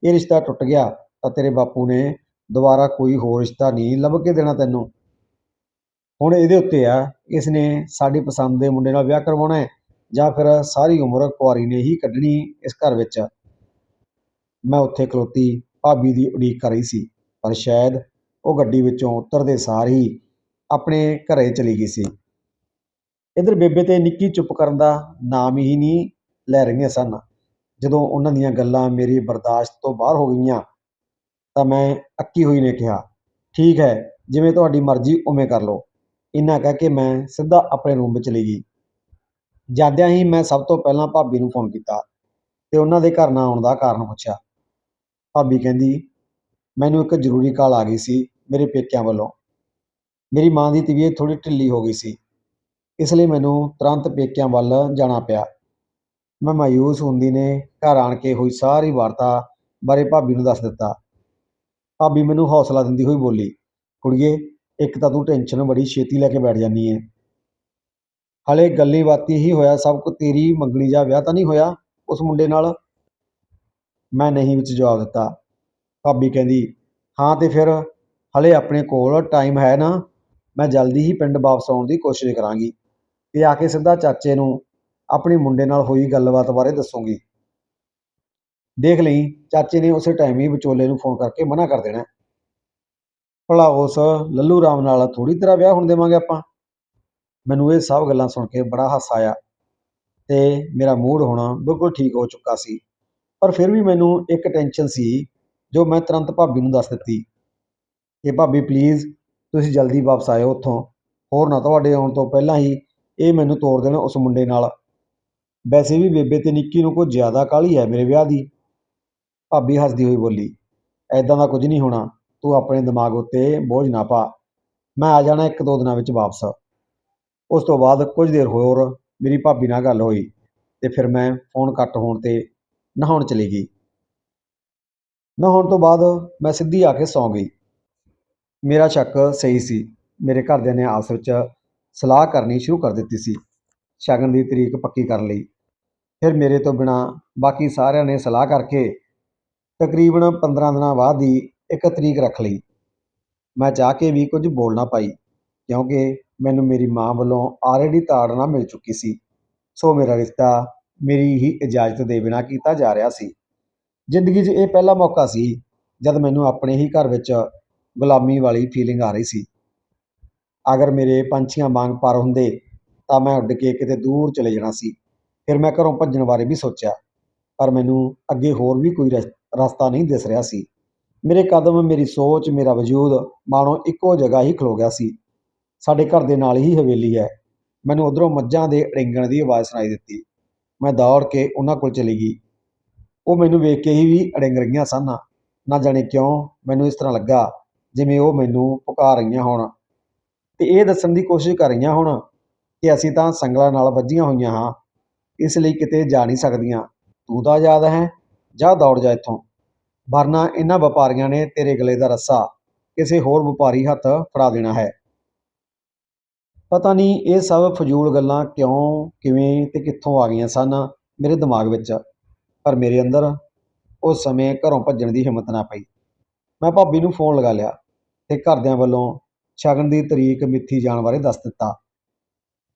ਇਹ ਰਿਸ਼ਤਾ ਟੁੱਟ ਗਿਆ ਤਾਂ ਤੇਰੇ ਬਾਪੂ ਨੇ ਦੁਬਾਰਾ ਕੋਈ ਹੋਰ ਰਿਸ਼ਤਾ ਨਹੀਂ ਲੱਭ ਕੇ ਦੇਣਾ ਤੈਨੂੰ। ਹੁਣ ਇਹਦੇ ਉੱਤੇ ਆ, ਇਸ ਨੇ ਸਾਡੀ ਪਸੰਦ ਦੇ ਮੁੰਡੇ ਨਾਲ ਵਿਆਹ ਕਰਵਾਉਣਾ ਹੈ, ਜਾਂ ਫਿਰ ਸਾਰੀ ਉਮਰ ਕੁਆਰੀ ਨੇ ਹੀ ਕੱਢਣੀ ਇਸ ਘਰ ਵਿੱਚ। ਮੈਂ ਉੱਥੇ ਖਲੋਤੀ, ਭਾਬੀ ਦੀ ਉਡੀਕ ਕਰ ਰਹੀ ਸੀ, ਪਰ ਸ਼ਾਇਦ ਉਹ ਗੱਡੀ ਵਿੱਚੋਂ ਉਤਰਦੇ ਸਾਰ ਹੀ ਆਪਣੇ ਘਰੇ ਚਲੀ ਗਈ ਸੀ। ਇਧਰ ਬੇਬੇ ਤੇ ਨਿੱਕੀ ਚੁੱਪ ਕਰਨ ਦਾ ਨਾਮ ਹੀ ਨਹੀਂ ਲੈ ਰਹੀਆਂ ਸਨ। ਜਦੋਂ ਉਹਨਾਂ ਦੀਆਂ ਗੱਲਾਂ ਮੇਰੀ ਬਰਦਾਸ਼ਤ ਤੋਂ ਬਾਹਰ ਹੋ ਗਈਆਂ, ਤਾਂ ਮੈਂ ਅੱਕੀ ਹੋਈ ਨੇ ਕਿਹਾ, ਠੀਕ ਹੈ, ਜਿਵੇਂ ਤੁਹਾਡੀ ਮਰਜ਼ੀ, ਉਵੇਂ ਕਰ ਲਓ। ਇੰਨਾ ਕਹਿ ਕੇ ਮੈਂ ਸਿੱਧਾ ਆਪਣੇ ਰੂਮ ਵਿੱਚ ਚਲੀ ਗਈ। ਜਾਂਦਿਆਂ ਹੀ ਮੈਂ ਸਭ ਤੋਂ ਪਹਿਲਾਂ ਭਾਬੀ ਨੂੰ ਫੋਨ ਕੀਤਾ ਅਤੇ ਉਹਨਾਂ ਦੇ ਘਰ ਨਾ ਆਉਣ ਦਾ ਕਾਰਨ ਪੁੱਛਿਆ। ਭਾਬੀ ਕਹਿੰਦੀ, ਮੈਨੂੰ ਇੱਕ ਜ਼ਰੂਰੀ ਕਾਲ ਆ ਗਈ ਸੀ ਮੇਰੇ ਪੇਕਿਆਂ ਵੱਲੋਂ। ਮੇਰੀ ਮਾਂ ਦੀ ਤਬੀਅਤ ਥੋੜ੍ਹੀ ਢਿੱਲੀ ਹੋ ਗਈ ਸੀ, ਇਸ ਲਈ ਮੈਨੂੰ ਤੁਰੰਤ ਪੇਕਿਆਂ ਵੱਲ ਜਾਣਾ ਪਿਆ। ਮੈਂ ਮਾਯੂਸ ਹੁੰਦੀ ਨੇ ਘਰ ਆਣ ਕੇ ਹੋਈ ਸਾਰੀ ਵਾਰਤਾ ਬਾਰੇ ਭਾਬੀ ਨੂੰ ਦੱਸ ਦਿੱਤਾ। ਭਾਬੀ ਮੈਨੂੰ ਹੌਸਲਾ ਦਿੰਦੀ ਹੋਈ ਬੋਲੀ, ਕੁੜੀਏ ਇੱਕ ਤਾਂ ਤੂੰ ਟੈਨਸ਼ਨ ਬੜੀ, ਛੇਤੀ ਲੈ ਕੇ ਬੈਠ ਜਾਂਦੀ ਏ। ਹਲੇ ਗੱਲੀ ਬਾਤੀ ਹੀ ਹੋਇਆ, ਸਭ ਕੁ ਤੇਰੀ ਮੰਗਣੀ ਜਾਂ ਵਿਆਹ ਤਾਂ ਨਹੀਂ ਹੋਇਆ ਉਸ ਮੁੰਡੇ ਨਾਲ? ਮੈਂ ਨਹੀਂ ਵਿੱਚ ਜਵਾਬ ਦਿੱਤਾ। ਭਾਬੀ ਕਹਿੰਦੀ, ਹਾਂ ਤੇ ਫਿਰ ਹਲੇ ਆਪਣੇ ਕੋਲ ਟਾਈਮ ਹੈ ਨਾ, ਮੈਂ ਜਲਦੀ ਹੀ ਪਿੰਡ ਵਾਪਸ ਆਉਣ ਦੀ ਕੋਸ਼ਿਸ਼ ਕਰਾਂਗੀ ਤੇ ਆ ਕੇ ਸਿੱਧਾ ਚਾਚੇ ਨੂੰ ਆਪਣੇ ਮੁੰਡੇ ਨਾਲ ਹੋਈ ਗੱਲਬਾਤ ਬਾਰੇ ਦੱਸੂਗੀ। ਦੇਖ ਲਈ, ਚਾਚੇ ਨੇ ਉਸੇ ਟਾਈਮ ਹੀ ਵਿਚੋਲੇ ਨੂੰ ਫੋਨ ਕਰਕੇ ਮਨਾ ਕਰ ਦੇਣਾ। ਭਲਾ ਉਸ ਲੱਲੂ ਰਾਮ ਨਾਲ ਥੋੜੀ ਤਰ੍ਹਾਂ ਵਿਆਹ ਹੋਣ ਦੇਵਾਂਗੇ ਆਪਾਂ। ਮੈਨੂੰ ਇਹ ਸਭ ਗੱਲਾਂ ਸੁਣ ਕੇ ਬੜਾ ਹਾਸਾ ਆਇਆ ਤੇ ਮੇਰਾ ਮੂਡ ਹੋਣਾ ਬਿਲਕੁਲ ਠੀਕ ਹੋ ਚੁੱਕਾ ਸੀ। ਪਰ ਫਿਰ ਵੀ ਮੈਨੂੰ ਇੱਕ ਟੈਨਸ਼ਨ ਸੀ ਜੋ ਮੈਂ ਤੁਰੰਤ ਭਾਬੀ ਨੂੰ ਦੱਸ ਦਿੱਤੀ ਕਿ ਭਾਬੀ ਪਲੀਜ਼ ਤੁਸੀਂ ਜਲਦੀ ਵਾਪਸ ਆਇਓ ਉੱਥੋਂ। ਹੋਰ ਨਾ ਤੁਹਾਡੇ ਆਉਣ ਤੋਂ ਪਹਿਲਾਂ ਹੀ ਇਹ ਮੈਨੂੰ ਤੋਰ ਦੇਣ ਉਸ ਮੁੰਡੇ ਨਾਲ। ਵੈਸੇ ਵੀ ਬੇਬੇ ਤੇ ਨਿੱਕੀ ਨੂੰ ਕੁਝ ਜ਼ਿਆਦਾ ਕਾਹਲੀ ਹੈ ਮੇਰੇ ਵਿਆਹ ਦੀ। ਭਾਬੀ ਹੱਸਦੀ ਹੋਈ ਬੋਲੀ ਐਦਾਂ ਦਾ ਕੁਝ ਨਹੀਂ ਹੋਣਾ। ਤੂੰ ਆਪਣੇ ਦਿਮਾਗ ਉੱਤੇ ਬੋਝ ਨਾ ਪਾ। ਮੈਂ ਆ ਜਾਣਾ ਇੱਕ ਦੋ ਦਿਨਾਂ ਵਿੱਚ ਵਾਪਸ। ਉਸ ਤੋਂ ਬਾਅਦ ਕੁਝ ਦੇਰ ਹੋਰ ਮੇਰੀ ਭਾਬੀ ਨਾਲ ਗੱਲ ਹੋਈ ਤੇ ਫਿਰ ਮੈਂ ਫੋਨ ਕੱਟ ਹੋਣ ਤੇ ਨਹਾਉਣ ਚਲੀ ਗਈ। ਨਹਾਉਣ ਤੋਂ ਬਾਅਦ ਮੈਂ ਸਿੱਧੀ ਆ ਕੇ ਸੌਂ ਗਈ। ਮੇਰਾ ਸ਼ੱਕ ਸਹੀ ਸੀ। ਮੇਰੇ ਘਰਦਿਆਂ ਨੇ ਆਪਸ ਵਿੱਚ ਸਲਾਹ ਕਰਨੀ ਸ਼ੁਰੂ ਕਰ ਦਿੱਤੀ ਸੀ। ਸ਼ਗਨ ਦੀ ਤਰੀਕ ਪੱਕੀ ਕਰ ਲਈ। ਫਿਰ ਮੇਰੇ ਤੋਂ ਬਿਨਾ ਬਾਕੀ ਸਾਰਿਆਂ ਨੇ ਸਲਾਹ ਕਰਕੇ ਤਕਰੀਬਨ 15 ਦਿਨਾਂ ਬਾਅਦ ਦੀ ਇੱਕ ਤਰੀਕ ਰੱਖ ਲਈ। ਮੈਂ ਚਾਹ ਕੇ ਵੀ ਕੁਝ ਬੋਲ ਨਾ ਪਾਈ, ਕਿਉਂਕਿ ਮੈਨੂੰ ਮੇਰੀ ਮਾਂ ਵੱਲੋਂ ਆਲਰੇਡੀ ਤਾੜਨਾ ਮਿਲ ਚੁੱਕੀ ਸੀ। ਸੋ ਮੇਰਾ ਰਿਸ਼ਤਾ ਮੇਰੀ ਹੀ ਇਜਾਜ਼ਤ ਦੇ ਬਿਨਾਂ ਕੀਤਾ ਜਾ ਰਿਹਾ ਸੀ। ਜ਼ਿੰਦਗੀ 'ਚ ਇਹ ਪਹਿਲਾ ਮੌਕਾ ਸੀ, ਜਦ ਮੈਨੂੰ ਆਪਣੇ ਹੀ ਘਰ ਵਿੱਚ ਗੁਲਾਮੀ ਵਾਲੀ ਫੀਲਿੰਗ ਆ ਰਹੀ ਸੀ। ਅਗਰ ਮੇਰੇ ਪੰਛੀਆਂ ਵਾਂਗ ਪਰ ਹੁੰਦੇ, ਤਾਂ ਮੈਂ ਉੱਡ ਕੇ ਕਿਤੇ ਦੂਰ ਚਲੇ ਜਾਣਾ ਸੀ। ਫਿਰ ਮੈਂ ਘਰੋਂ ਭੱਜਣ ਬਾਰੇ ਵੀ ਸੋਚਿਆ, ਪਰ ਮੈਨੂੰ ਅੱਗੇ ਹੋਰ ਵੀ ਕੋਈ ਰਸ- ਰਸਤਾ ਨਹੀਂ ਦਿਸ ਰਿਹਾ ਸੀ। ਮੇਰੇ ਕਦਮ, ਮੇਰੀ ਸੋਚ, ਮੇਰਾ ਵਜੂਦ ਮਾਣੋ ਇੱਕੋ ਜਗ੍ਹਾ ਹੀ ਖਲੋ ਗਿਆ ਸੀ। ਸਾਡੇ ਘਰ ਦੇ ਨਾਲ ਹੀ ਹਵੇਲੀ ਹੈ। ਮੈਨੂੰ ਉਧਰੋਂ ਮੱਝਾਂ ਦੇ ਅੜਿੰਗਣ ਦੀ ਆਵਾਜ਼ ਸੁਣਾਈ ਦਿੱਤੀ। ਮੈਂ ਦੌੜ ਕੇ ਉਹਨਾਂ ਕੋਲ ਚਲੀ ਗਈ। ਉਹ ਮੈਨੂੰ ਵੇਖ ਕੇ ਹੀ ਵੀ ਅੜਿੰਗ ਰਹੀਆਂ ਸਨ। ਨਾ ਜਾਣੇ ਕਿਉਂ ਮੈਨੂੰ ਇਸ ਤਰ੍ਹਾਂ ਲੱਗਾ ਜਿਵੇਂ ਉਹ ਮੈਨੂੰ ਪੁਕਾਰ ਰਹੀਆਂ ਹੋਣ। ਤੇ ਇਹ ਦੱਸਣ ਦੀ ਕੋਸ਼ਿਸ਼ ਕਰ ਰਹੀਆਂ ਹੋਣ ਕਿ ਅਸੀਂ ਤਾਂ ਸੰਗਲਾਂ ਨਾਲ ਵੱਜੀਆਂ ਹੋਈਆਂ ਹਾਂ। ਇਸ ਲਈ ਕਿਤੇ ਜਾ ਨਹੀਂ ਸਕਦੀਆਂ। ਤੂੰ ਤਾਂ ਯਾਦ ਹੈ ਜਾ ਦੌੜ ਜਾ ਇੱਥੋਂ। ਵਰਨਾ ਇਹਨਾਂ ਵਪਾਰੀਆਂ ਨੇ ਤੇਰੇ ਗਲੇ ਦਾ ਰੱਸਾ, ਕਿਸੇ ਹੋਰ ਵਪਾਰੀ ਹੱਥ ਫੜਾ ਦੇਣਾ ਹੈ। ਪਤਾ ਨਹੀਂ ਇਹ ਸਭ ਫਜ਼ੂਲ ਗੱਲਾਂ ਕਿਉਂ, ਕਿਵੇਂ ਤੇ ਕਿੱਥੋਂ ਆ ਗਈਆਂ ਸਨ ਮੇਰੇ ਦਿਮਾਗ ਵਿੱਚ, ਪਰ ਮੇਰੇ ਅੰਦਰ ਉਸ ਸਮੇਂ ਘਰੋਂ ਭੱਜਣ ਦੀ ਹਿੰਮਤ ਨਾ ਪਈ। ਮੈਂ ਭਾਬੀ ਨੂੰ ਫੋਨ ਲਗਾ ਲਿਆ ਤੇ ਘਰਦਿਆਂ ਵੱਲੋਂ ਸ਼ਗਨ ਦੀ ਤਰੀਕ ਮਿੱਥੀ ਜਾਣ ਬਾਰੇ ਦੱਸ ਦਿੱਤਾ।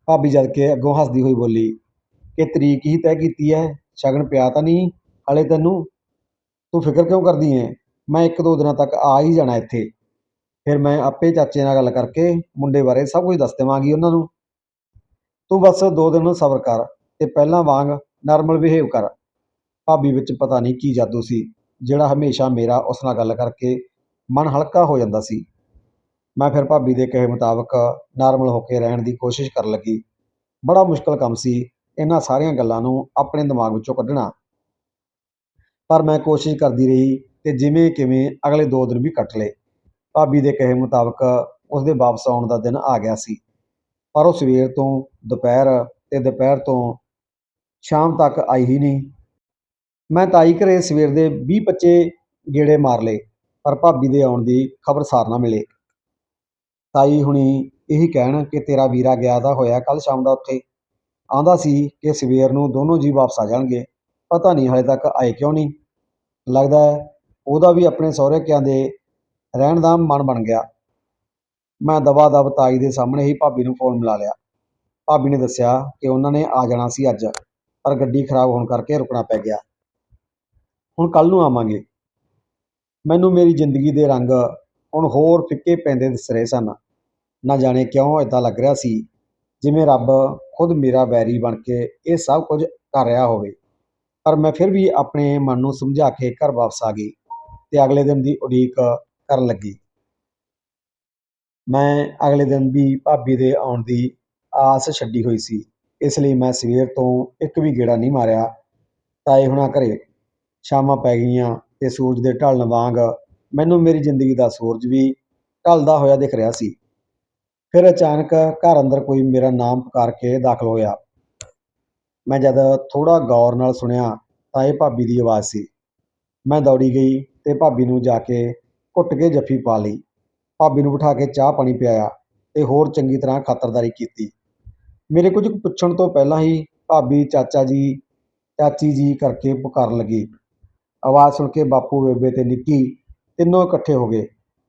ਭਾਬੀ ਜਦ ਕੇ ਅੱਗੋਂ ਹੱਸਦੀ ਹੋਈ ਬੋਲੀ, ਕਿ ਤਰੀਕ ਹੀ ਤੈਅ ਕੀਤੀ ਹੈ ਸ਼ਗਨ ਪਿਆ ਤਾਂ ਨਹੀਂ? ਹਲੇ ਤੈਨੂੰ ਤੂੰ ਫਿਕਰ ਕਿਉਂ ਕਰਦੀ ਹੈ ਮੈਂ ਇੱਕ ਦੋ ਦਿਨਾਂ ਤੱਕ ਆ ਹੀ ਜਾਣਾ ਇੱਥੇ। ਫਿਰ ਮੈਂ ਆਪੇ ਚਾਚੇ ਨਾਲ ਗੱਲ ਕਰਕੇ ਮੁੰਡੇ ਬਾਰੇ ਸਭ ਕੁਝ ਦੱਸ ਦੇਵਾਂਗੀ ਉਹਨਾਂ ਨੂੰ। ਤੂੰ ਬਸ ਦੋ ਦਿਨ ਸਬਰ ਕਰ ਤੇ ਪਹਿਲਾਂ ਵਾਂਗ ਨਾਰਮਲ ਬਿਹੇਵ ਕਰ। ਭਾਬੀ ਵਿੱਚ ਪਤਾ ਨਹੀਂ ਕੀ ਜਾਦੂ ਸੀ, ਜਿਹੜਾ ਹਮੇਸ਼ਾ ਮੇਰਾ ਉਸ ਨਾਲ ਗੱਲ ਕਰਕੇ ਮਨ ਹਲਕਾ ਹੋ ਜਾਂਦਾ ਸੀ। ਮੈਂ ਫਿਰ ਭਾਬੀ ਦੇ ਕਹੇ ਮੁਤਾਬਕ ਨਾਰਮਲ ਹੋ ਕੇ ਰਹਿਣ ਦੀ ਕੋਸ਼ਿਸ਼ ਕਰਨ ਲੱਗੀ। ਬੜਾ ਮੁਸ਼ਕਲ ਕੰਮ ਸੀ ਇਹਨਾਂ ਸਾਰੀਆਂ ਗੱਲਾਂ ਨੂੰ ਆਪਣੇ ਦਿਮਾਗ ਵਿੱਚੋਂ ਕੱਢਣਾ। ਪਰ ਮੈਂ ਕੋਸ਼ਿਸ਼ ਕਰਦੀ ਰਹੀ ਤੇ ਜਿਵੇਂ ਕਿਵੇਂ ਅਗਲੇ ਦੋ ਦਿਨ ਵੀ ਕੱਟ ਲਏ। ਭਾਬੀ ਦੇ ਕਹੇ ਮੁਤਾਬਕ ਉਸਦੇ ਵਾਪਸ ਆਉਣ ਦਾ ਦਿਨ ਆ ਗਿਆ ਸੀ। ਪਰ ਉਹ ਸਵੇਰ ਤੋਂ ਦੁਪਹਿਰ ਅਤੇ ਦੁਪਹਿਰ ਤੋਂ ਸ਼ਾਮ ਤੱਕ ਆਈ ਹੀ ਨਹੀਂ। ਮੈਂ ਤਾਈ ਘਰੇ ਸਵੇਰ ਦੇ 20-25 ਗੇੜੇ ਮਾਰ ਲਏ, ਪਰ ਭਾਬੀ ਦੇ ਆਉਣ ਦੀ ਖਬਰਸਾਰ ਨਾ ਮਿਲੇ। ਤਾਈ ਹੁਣੀ ਇਹੀ ਕਹਿਣ ਕਿ ਤੇਰਾ ਵੀਰਾ ਗਿਆ ਤਾਂ ਹੋਇਆ ਕੱਲ ਸ਼ਾਮ ਦਾ ਉੱਥੇ। ਆਂਦਾ ਸੀ ਕਿ ਸਵੇਰ ਨੂੰ ਦੋਨੋਂ ਜੀ ਵਾਪਸ ਆ ਜਾਣਗੇ। ਪਤਾ ਨਹੀਂ ਹਾਲੇ ਤੱਕ ਆਏ ਕਿਉਂ ਨਹੀਂ। ਲੱਗਦਾ ਹੈ ਉਹਦਾ ਵੀ ਆਪਣੇ ਸਹੁਰੇ ਕਿਆਂ ਦੇ ਰਹਿਣ ਦਾ ਮਨ ਬਣ ਗਿਆ। ਮੈਂ ਦਵਾ ਦਵ ਤਾਈ ਦੇ ਸਾਹਮਣੇ ਹੀ ਭਾਬੀ ਨੂੰ ਫੋਨ ਮਿਲਾ ਲਿਆ। ਭਾਬੀ ਨੇ ਦੱਸਿਆ ਕਿ ਉਹਨਾਂ ਨੇ ਆ ਜਾਣਾ ਸੀ ਅੱਜ, ਪਰ ਗੱਡੀ ਖਰਾਬ ਹੋਣ ਕਰਕੇ ਰੁਕਣਾ ਪੈ ਗਿਆ। ਹੁਣ ਕੱਲ ਨੂੰ ਆਵਾਂਗੇ। ਮੈਨੂੰ ਮੇਰੀ ਜ਼ਿੰਦਗੀ ਦੇ ਰੰਗ ਹੁਣ ਹੋਰ ਫਿੱਕੇ ਪੈਂਦੇ ਦਿਸ ਰਹੇ ਸਨ। ਨਾ ਜਾਣੇ ਕਿਉਂ ਇਦਾਂ ਲੱਗ ਰਿਹਾ ਸੀ, ਜਿਵੇਂ ਰੱਬ ਖੁਦ ਮੇਰਾ ਵੈਰੀ ਬਣ ਕੇ ਇਹ ਸਭ ਕੁਝ ਕਰ ਰਿਹਾ ਹੋਵੇ। ਪਰ ਮੈਂ ਫਿਰ ਵੀ ਆਪਣੇ ਮਨ ਨੂੰ ਸਮਝਾ ਕੇ ਘਰ ਵਾਪਸ ਆ ਗਈ ਅਤੇ ਅਗਲੇ ਦਿਨ ਦੀ ਉਡੀਕ ਕਰਨ ਲੱਗੀ। ਮੈਂ ਅਗਲੇ ਦਿਨ ਵੀ ਭਾਬੀ ਦੇ ਆਉਣ ਦੀ ਆਸ ਛੱਡੀ ਹੋਈ ਸੀ, ਇਸ ਲਈ ਮੈਂ ਸਵੇਰ ਤੋਂ ਇੱਕ ਵੀ ਗੇੜਾ ਨਹੀਂ ਮਾਰਿਆ। ਤਾਏ ਹੁਣਾਂ ਘਰੇ ਸ਼ਾਮਾਂ ਪੈ ਗਈਆਂ ਅਤੇ ਸੂਰਜ ਦੇ ਢਲਣ ਵਾਂਗ ਮੈਨੂੰ ਮੇਰੀ ਜ਼ਿੰਦਗੀ ਦਾ ਸੂਰਜ ਵੀ ਢਲਦਾ ਹੋਇਆ ਦਿਖ ਰਿਹਾ ਸੀ। ਫਿਰ ਅਚਾਨਕ ਘਰ ਅੰਦਰ ਕੋਈ ਮੇਰਾ ਨਾਮ ਪੁਕਾਰ ਕੇ ਦਾਖਲ ਹੋਇਆ। ਮੈਂ ਜਦ ਥੋੜ੍ਹਾ ਗੌਰ ਨਾਲ ਸੁਣਿਆ ਤਾਂ ਇਹ ਭਾਬੀ ਦੀ ਆਵਾਜ਼ ਸੀ। ਮੈਂ ਦੌੜੀ ਗਈ ਅਤੇ ਭਾਬੀ ਨੂੰ ਜਾ ਕੇ ਘੁੱਟ ਕੇ ਜੱਫੀ ਪਾ ਲਈ। ਭਾਬੀ ਨੂੰ ਬਿਠਾ ਕੇ ਚਾਹ ਪਾਣੀ ਪਿਆਇਆ ਅਤੇ ਹੋਰ ਚੰਗੀ ਤਰ੍ਹਾਂ ਖਾਤਰਦਾਰੀ ਕੀਤੀ। ਮੇਰੇ ਕੁਝ ਪੁੱਛਣ ਤੋਂ ਪਹਿਲਾਂ ਹੀ ਭਾਬੀ ਚਾਚਾ ਜੀ, ਚਾਚੀ ਜੀ ਕਰਕੇ ਪੁਕਾਰਨ ਲੱਗੀ। ਆਵਾਜ਼ ਸੁਣ ਕੇ ਬਾਪੂ ਬੇਬੇ ਅਤੇ ਨਿੱਕੀ ਤਿੰਨੋਂ ਇਕੱਠੇ ਹੋ ਗਏ।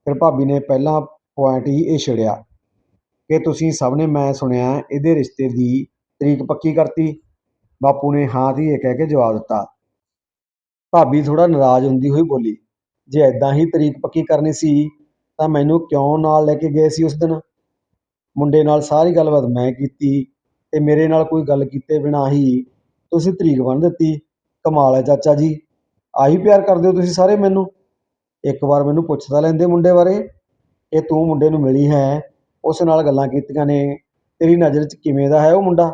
ਫਿਰ ਭਾਬੀ ਨੇ ਪਹਿਲਾ ਪੁਆਇੰਟ ਹੀ ਇਹ ਛੇੜਿਆ ਕਿ ਤੁਸੀਂ ਸਭ ਨੇ ਮੈਂ ਸੁਣਿਆ ਇਹਦੇ ਰਿਸ਼ਤੇ ਦੀ ਤਰੀਕ ਪੱਕੀ ਕਰਤੀ? ਬਾਪੂ ਨੇ ਹਾਂ ਦੀ ਇਹ ਕਹਿ ਕੇ ਜਵਾਬ ਦਿੱਤਾ। ਭਾਬੀ ਥੋੜਾ ਨਾਰਾਜ਼ ਹੁੰਦੀ ਹੋਈ ਬੋਲੀ, ਜੇ ਐਦਾਂ ਹੀ ਤਰੀਕ ਪੱਕੀ ਕਰਨੀ ਸੀ, ਤਾਂ ਮੈਨੂੰ ਕਿਉਂ ਨਾਲ ਲੈ ਕੇ ਗਏ ਸੀ ਉਸ ਦਿਨ? ਮੁੰਡੇ ਨਾਲ ਸਾਰੀ ਗੱਲਬਾਤ ਮੈਂ ਕੀਤੀ ਤੇ ਮੇਰੇ ਨਾਲ ਕੋਈ ਗੱਲ ਕੀਤੇ ਬਿਨਾਂ ਹੀ ਤੁਸੀਂ ਤਰੀਕ ਬੰਨ ਦਿੱਤੀ। ਕਮਾਲ ਹੈ ਚਾਚਾ ਜੀ, ਆਹੀ ਪਿਆਰ ਕਰਦੇ ਹੋ ਤੁਸੀਂ ਸਾਰੇ ਮੈਨੂੰ? ਇੱਕ ਵਾਰ ਮੈਨੂੰ ਪੁੱਛਦਾ ਲੈਂਦੇ ਮੁੰਡੇ ਬਾਰੇ, ਇਹ ਤੂੰ ਮੁੰਡੇ ਨੂੰ ਮਿਲੀ ਹੈ, ਉਸ ਨਾਲ ਗੱਲਾਂ ਕੀਤੀਆਂ ਨੇ, ਤੇਰੀ ਨਜ਼ਰ 'ਚ ਕਿਵੇਂ ਦਾ ਹੈ ਉਹ ਮੁੰਡਾ?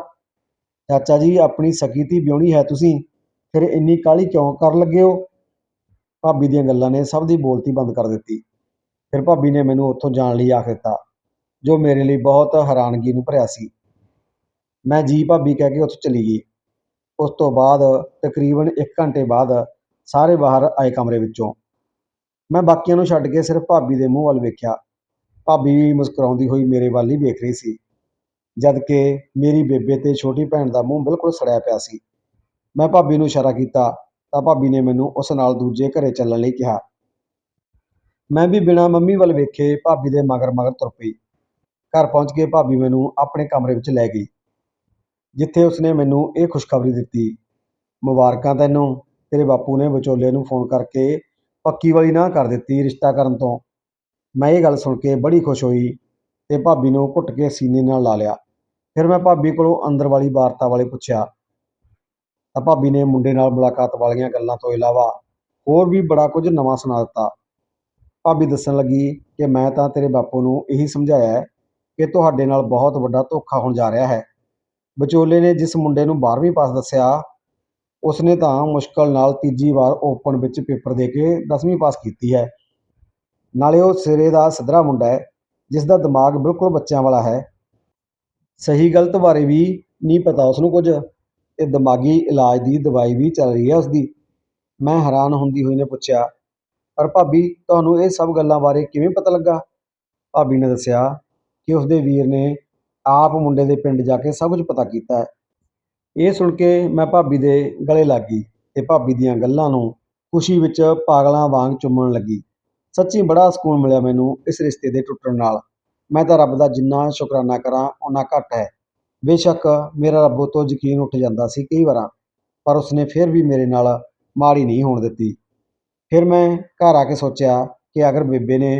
ਚਾਚਾ ਜੀ, ਆਪਣੀ ਸਕੀ ਧੀ ਵਿਆਹੁਣੀ ਹੈ ਤੁਸੀਂ, ਫਿਰ ਇੰਨੀ ਕਾਹਲੀ ਕਿਉਂ ਕਰਨ ਲੱਗੇ ਹੋ? ਭਾਬੀ ਦੀਆਂ ਗੱਲਾਂ ਨੇ ਸਭ ਦੀ ਬੋਲਤੀ ਬੰਦ ਕਰ ਦਿੱਤੀ। ਫਿਰ ਭਾਬੀ ਨੇ ਮੈਨੂੰ ਉੱਥੋਂ ਜਾਣ ਲਈ ਆਖ ਦਿੱਤਾ, ਜੋ ਮੇਰੇ ਲਈ ਬਹੁਤ ਹੈਰਾਨਗੀ ਨੂੰ ਭਰਿਆ ਸੀ। ਮੈਂ ਜੀ ਭਾਬੀ ਕਹਿ ਕੇ ਉੱਥੋਂ ਚਲੀ ਗਈ। ਉਸ ਤੋਂ ਬਾਅਦ ਤਕਰੀਬਨ 1 ਘੰਟੇ ਬਾਅਦ ਸਾਰੇ ਬਾਹਰ ਆਏ ਕਮਰੇ ਵਿੱਚੋਂ। ਮੈਂ ਬਾਕੀਆਂ ਨੂੰ ਛੱਡ ਕੇ ਸਿਰਫ ਭਾਬੀ ਦੇ ਮੂੰਹ ਵੱਲ ਵੇਖਿਆ। ਭਾਬੀ ਵੀ ਮੁਸਕਰਾਉਂਦੀ ਹੋਈ ਮੇਰੇ ਵੱਲ ਹੀ ਵੇਖ ਰਹੀ ਸੀ। ਜਦਕਿ ਮੇਰੀ ਬੇਬੇ ਅਤੇ ਛੋਟੀ ਭੈਣ ਦਾ ਮੂੰਹ ਬਿਲਕੁਲ ਸੜਿਆ ਪਿਆ ਸੀ। ਮੈਂ ਭਾਬੀ ਨੂੰ ਇਸ਼ਾਰਾ ਕੀਤਾ ਤਾਂ ਭਾਬੀ ਨੇ ਮੈਨੂੰ ਉਸ ਨਾਲ ਦੂਜੇ ਘਰੇ ਚੱਲਣ ਲਈ ਕਿਹਾ। ਮੈਂ ਵੀ ਬਿਨਾਂ ਮੰਮੀ ਵੱਲ ਵੇਖੇ ਭਾਬੀ ਦੇ ਮਗਰ ਮਗਰ ਤੁਰ ਪਈ। ਘਰ ਪਹੁੰਚ ਕੇ ਭਾਬੀ ਮੈਨੂੰ ਆਪਣੇ ਕਮਰੇ ਵਿੱਚ ਲੈ ਗਈ, ਜਿੱਥੇ ਉਸਨੇ ਮੈਨੂੰ ਇਹ ਖੁਸ਼ਖਬਰੀ ਦਿੱਤੀ, ਮੁਬਾਰਕਾਂ ਤੈਨੂੰ, ਤੇਰੇ ਬਾਪੂ ਨੇ ਵਿਚੋਲੇ ਨੂੰ ਫੋਨ ਕਰਕੇ ਪੱਕੀ ਵਾਲੀ ਨਾ ਕਰ ਦਿੱਤੀ ਰਿਸ਼ਤਾ ਕਰਨ ਤੋਂ। ਮੈਂ ਇਹ ਗੱਲ ਸੁਣ ਕੇ ਬੜੀ ਖੁਸ਼ ਹੋਈ ਤੇ ਭਾਬੀ ਨੂੰ ਘੁੱਟ ਕੇ ਸੀਨੇ ਨਾਲ ਲਾ ਲਿਆ। ਫਿਰ ਮੈਂ ਭਾਬੀ ਕੋਲੋਂ ਅੰਦਰ ਵਾਲੀ ਵਾਰਤਾ ਵਾਲੇ ਪੁੱਛਿਆ, ਤਾਂ ਭਾਬੀ ਨੇ ਮੁੰਡੇ ਨਾਲ ਮੁਲਾਕਾਤ ਵਾਲੀਆਂ ਗੱਲਾਂ ਤੋਂ ਇਲਾਵਾ ਹੋਰ ਵੀ ਬੜਾ ਕੁਝ ਨਵਾਂ ਸੁਣਾ ਦਿੱਤਾ। ਭਾਬੀ ਦੱਸਣ ਲੱਗੀ ਕਿ ਮੈਂ ਤਾਂ ਤੇਰੇ ਬਾਪੂ ਨੂੰ ਇਹੀ ਸਮਝਾਇਆ ਕਿ ਤੁਹਾਡੇ ਨਾਲ ਬਹੁਤ ਵੱਡਾ ਧੋਖਾ ਹੋਣ ਜਾ ਰਿਹਾ ਹੈ। ਵਿਚੋਲੇ ਨੇ ਜਿਸ ਮੁੰਡੇ ਨੂੰ 12ਵੀਂ ਪਾਸ ਦੱਸਿਆ, ਉਸਨੇ ਤਾਂ ਮੁਸ਼ਕਲ ਨਾਲ ਤੀਜੀ ਵਾਰ ਓਪਨ ਵਿੱਚ ਪੇਪਰ ਦੇ ਕੇ 10ਵੀਂ ਪਾਸ ਕੀਤੀ ਹੈ। ਨਾਲੇ ਉਹ ਸਿਰੇ ਦਾ ਸਿੱਧਰਾ ਮੁੰਡਾ ਹੈ। ਜਿਸ ਦਾ ਦਿਮਾਗ ਬਿਲਕੁਲ ਬੱਚਿਆਂ ਵਾਲਾ ਹੈ। ਸਹੀ ਗਲਤ ਬਾਰੇ ਵੀ ਨਹੀਂ ਪਤਾ ਉਸ ਨੂੰ ਕੁਝ। ਅਤੇ ਦਿਮਾਗੀ ਇਲਾਜ ਦੀ ਦਵਾਈ ਵੀ ਚੱਲ ਰਹੀ ਹੈ ਉਸਦੀ। ਮੈਂ ਹੈਰਾਨ ਹੁੰਦੀ ਹੋਈ ਨੇ ਪੁੱਛਿਆ, ਪਰ ਭਾਬੀ, ਤੁਹਾਨੂੰ ਇਹ ਸਭ ਗੱਲਾਂ ਬਾਰੇ ਕਿਵੇਂ ਪਤਾ ਲੱਗਾ? ਭਾਬੀ ਨੇ ਦੱਸਿਆ ਕਿ ਉਸਦੇ ਵੀਰ ਨੇ ਆਪ ਮੁੰਡੇ ਦੇ ਪਿੰਡ ਜਾ ਕੇ ਸਭ ਕੁਝ ਪਤਾ ਕੀਤਾ ਹੈ। ਇਹ ਸੁਣ ਕੇ ਮੈਂ ਭਾਬੀ ਦੇ ਗਲੇ ਲੱਗ ਗਈ ਤੇ ਭਾਬੀ ਦੀਆਂ ਗੱਲਾਂ ਨੂੰ ਖੁਸ਼ੀ ਵਿੱਚ ਪਾਗਲਾਂ ਵਾਂਗ ਚੁੰਮਣ ਲੱਗੀ। ਸੱਚੀ ਬੜਾ ਸਕੂਨ ਮਿਲਿਆ ਮੈਨੂੰ ਇਸ ਰਿਸ਼ਤੇ ਦੇ ਟੁੱਟਣ ਨਾਲ। ਮੈਂ ਤਾਂ ਰੱਬ ਦਾ ਜਿੰਨਾ ਸ਼ੁਕਰਾਨਾ ਕਰਾਂ, ਓਨਾ ਘੱਟ ਹੈ। ਬੇਸ਼ੱਕ ਮੇਰਾ ਰੱਬ ਤੋਂ ਯਕੀਨ ਉੱਠ ਜਾਂਦਾ ਸੀ ਕਈ ਵਾਰਾਂ, ਪਰ ਉਸਨੇ ਫਿਰ ਵੀ ਮੇਰੇ ਨਾਲ ਮਾੜੀ ਨਹੀਂ ਹੋਣ ਦਿੱਤੀ। ਫਿਰ ਮੈਂ ਘਰ ਆ ਕੇ ਸੋਚਿਆ ਕਿ ਅਗਰ ਬੇਬੇ ਨੇ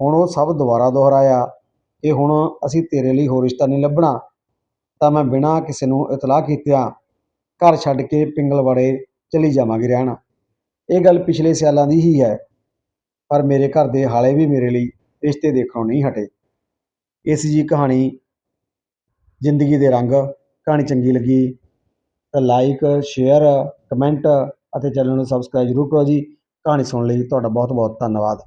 ਹੁਣ ਉਹ ਸਭ ਦੁਬਾਰਾ ਦੁਹਰਾਇਆ ਕਿ ਹੁਣ ਅਸੀਂ ਤੇਰੇ ਲਈ ਹੋਰ ਰਿਸ਼ਤਾ ਨਹੀਂ ਲੱਭਣਾ, ਤਾਂ ਮੈਂ ਬਿਨਾਂ ਕਿਸੇ ਨੂੰ ਇਤਲਾਹ ਕੀਤਿਆਂ ਘਰ ਛੱਡ ਕੇ ਪਿੰਗਲਵਾੜੇ ਚਲੀ ਜਾਵਾਂਗੀ ਰਹਿਣ। ਇਹ ਗੱਲ ਪਿਛਲੇ ਸਿਆਲਾਂ ਦੀ ਹੀ ਹੈ। ਪਰ ਮੇਰੇ ਘਰ ਦੇ ਹਾਲੇ ਵੀ ਮੇਰੇ ਲਈ ਰਿਸ਼ਤੇ ਦੇਖਣੋਂ ਨਹੀਂ ਹਟੇ। ਇਸ ਸੀ ਜੀ ਕਹਾਣੀ ਜ਼ਿੰਦਗੀ ਦੇ ਰੰਗ, ਕਹਾਣੀ ਚੰਗੀ ਲੱਗੀ ਤਾਂ ਲਾਈਕ ਸ਼ੇਅਰ ਕਮੈਂਟ ਅਤੇ ਚੈਨਲ ਨੂੰ ਸਬਸਕ੍ਰਾਈਬ ਜ਼ਰੂਰ ਕਰੋ ਜੀ। ਕਹਾਣੀ ਸੁਣਨ ਲਈ ਤੁਹਾਡਾ ਬਹੁਤ ਬਹੁਤ ਧੰਨਵਾਦ।